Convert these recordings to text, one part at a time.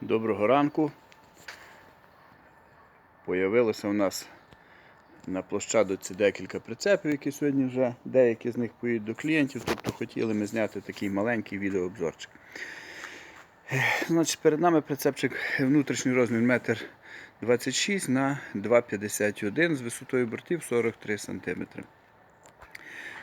Доброго ранку. Появилося у нас на площадці декілька прицепів, які сьогодні вже деякі з них поїдуть до клієнтів. Тобто хотіли ми зняти такий маленький відеообзорчик. Значить, перед нами прицепчик внутрішній розмір 1,26 на 2,51 з висотою бортів 43 см.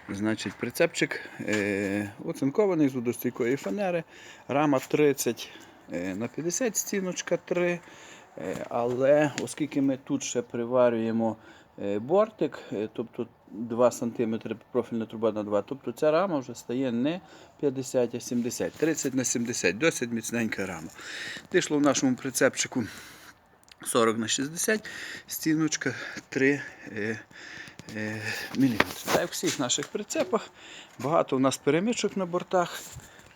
Значить, прицепчик е, оцинкований з водостійкої фанери, рама 30 е, на 50, стіночка 3. Е, але оскільки ми тут ще приварюємо е, бортик, е, тобто 2 см профільна труба на 2, тобто ця рама вже стає не 50, а 70, 30 на 70, досить міцненька рама. Вийшло в нашому прицепчику 40 на 60, стіночка 3 е, е, мм. Та як в всіх наших прицепах, багато у нас перемичок на бортах.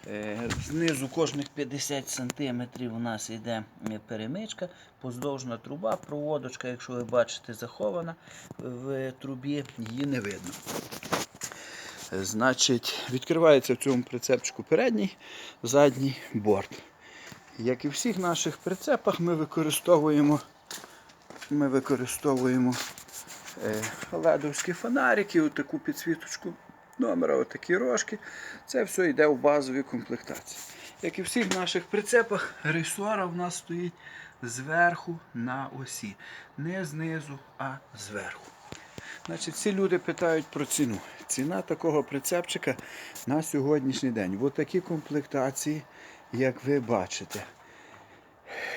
Е, Знизу кожних 50 см у нас йде е, перемичка, поздовжна труба, проводочка, якщо ви бачите, захована в трубі, її не видно. Значить, відкривається в цьому прицепчику передній, задній борт. Як і в всіх наших прицепах, ми використовуємо, ми використовуємо е, ледовські фонарики, таку підсвіточку номера, отакі рожки. Це все йде в базовій комплектації. Як і в всіх наших прицепах, ресора в нас стоїть зверху на осі. Не знизу, а зверху. Значить, всі люди питають про ціну. Ціна такого прицепчика на сьогоднішній день. В такій комплектації, як ви бачите,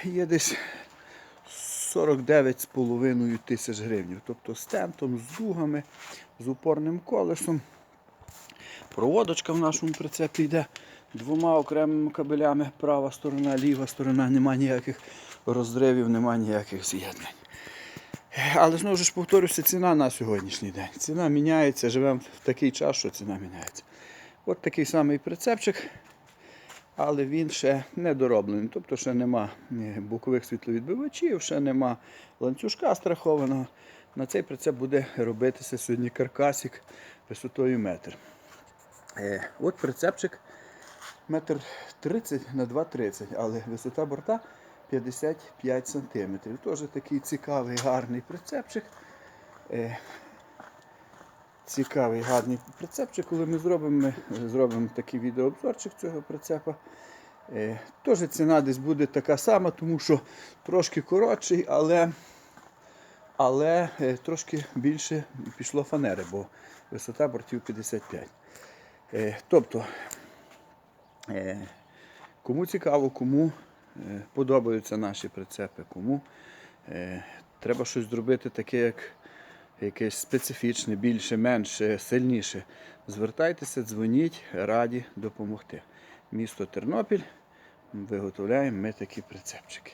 є десь 49,5 тисяч гривень. Тобто з тентом, з дугами, з упорним колесом. Проводочка в нашому прицепі йде двома окремими кабелями. Права сторона, ліва сторона, нема ніяких розривів, нема ніяких з'єднань. Але знову ж повторюся, ціна на сьогоднішній день. Ціна міняється, живемо в такий час, що ціна міняється. От такий самий прицепчик, але він ще не дороблений. Тобто ще нема е, бокових світловідбивачів, ще нема ланцюжка страхованого. На цей прицеп буде робитися сьогодні каркасик висотою метр. Е, От прицепчик метр 30 на 2,30, але висота борта 55 см. Теж такий цікавий, гарний прицепчик. Е, Цікавий, гарний прицепчик. Коли ми зробимо, ми зробимо такий відеообзорчик цього прицепа. Е, Теж ціна десь буде така сама, тому що трошки коротший, але, але трошки більше пішло фанери, бо висота бортів 55. Е, Тобто, е, кому цікаво, кому е, подобаються наші прицепи, кому треба щось зробити таке, як якесь специфічне, більше, менше, сильніше. Звертайтеся, дзвоніть, раді допомогти. Місто Тернопіль. Виготовляємо ми такі прицепчики.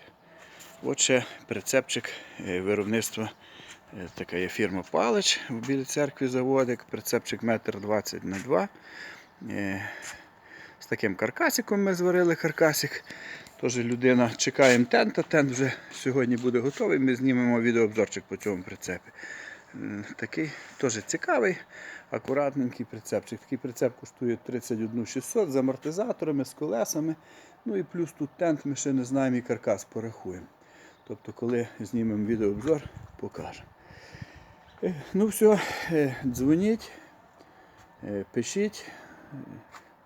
От ще прицепчик виробництва. Е, Така є фірма Палич в Білій церкві заводик. Прицепчик 1,20 на 2 Е, З таким каркасиком ми зварили каркасик. Тож людина чекаємо тента. Тент вже сьогодні буде готовий. Ми знімемо відеообзорчик по цьому прицепі. Такий теж цікавий, акуратненький прицепчик. Такий прицеп коштує 31 600 з амортизаторами, з колесами. Ну і плюс тут тент, ми ще не знаємо і каркас порахуємо. Тобто, коли знімемо відеообзор, покажемо. Е, Ну все, дзвоніть, е, пишіть,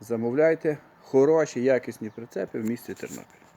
замовляйте хороші, якісні прицепи в місті Тернопіль.